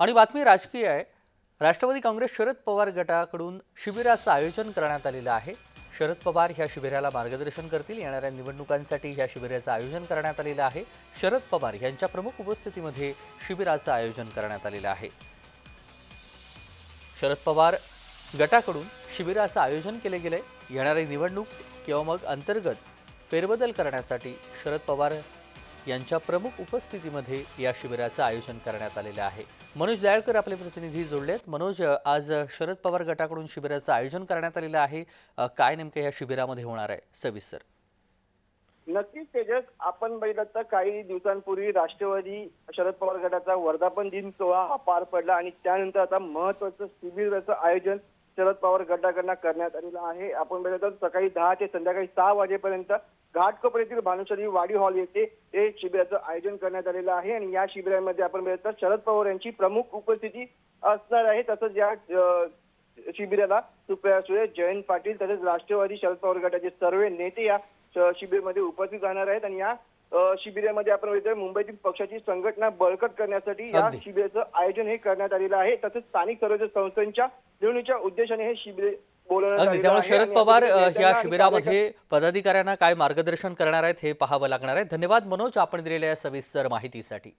आणि बातमी राजकीय आहे. राष्ट्रवादी काँग्रेस शरद पवार गटाकडून शिबिराचं आयोजन करण्यात आलेलं आहे. शरद पवार ह्या शिबिराला मार्गदर्शन करतील. येणाऱ्या निवडणुकांसाठी ह्या शिबिराचं आयोजन करण्यात आलेलं आहे. शरद पवार यांच्या प्रमुख उपस्थितीमध्ये शिबिराचं आयोजन करण्यात आलेलं आहे. शरद पवार गटाकडून शिबिराचं आयोजन केले आहे येणारी निवडणूक किंवा मग अंतर्गत फेरबदल करण्यासाठी शरद पवार यांच्या प्रमुख उपस्थितीमध्ये या शिबिराचं आयोजन करण्यात आलेलं आहे. मनोज दयाळकर आपले प्रतिनिधी जोडलेत. मनोज आज शरद पवार गटाकडून शिबिराचं आयोजन करण्यात आलेलं आहे. काय नेमकं या शिबिरामध्ये होणार आहे? सविस्तर. नक्कीच तेजस. आपण बघितलं तर काही दिवसांपूर्वी राष्ट्रवादी शरद पवार गटाचा वर्धापन दिन सोहळा हा पार पडला आणि त्यानंतर आता महत्वाचं शिबिराचं आयोजन शरद पवार गटाकडनं करण्यात आलेलं आहे. आपण बघितलं तर सकाळी दहा ते संध्याकाळी सहा वाजेपर्यंत घाटकोपर येथील भानुशाली वाडी हॉल येथे हे शिबिराचं आयोजन करण्यात आलेलं आहे आणि या शिबिरामध्ये आपण बघितलं तर शरद पवार यांची प्रमुख उपस्थिती असणार आहे. तसंच या शिबिराला सुप्रिया सुळे जयंत पाटील तसेच राष्ट्रवादी शरद पवार गटाचे सर्व नेते या शिबिरमध्ये उपस्थित राहणार आहेत. आणि या शिबिरामध्ये आपण बघितलं मुंबईतील पक्षाची संघटना बळकट करण्यासाठी या. शिबिराचं आयोजन हे करण्यात आलेलं आहे. तसंच स्थानिक स्वराज्य संस्थांच्या निवडणुकीच्या उद्देशाने हे शिबिर अगदी. त्यामुळे. शरद पवार या शिबिरामध्ये पदाधिकाऱ्यांना काय मार्गदर्शन करणार आहेत हे पाहावं लागणार आहे. धन्यवाद मनोज आपण दिलेल्या या सविस्तर माहितीसाठी.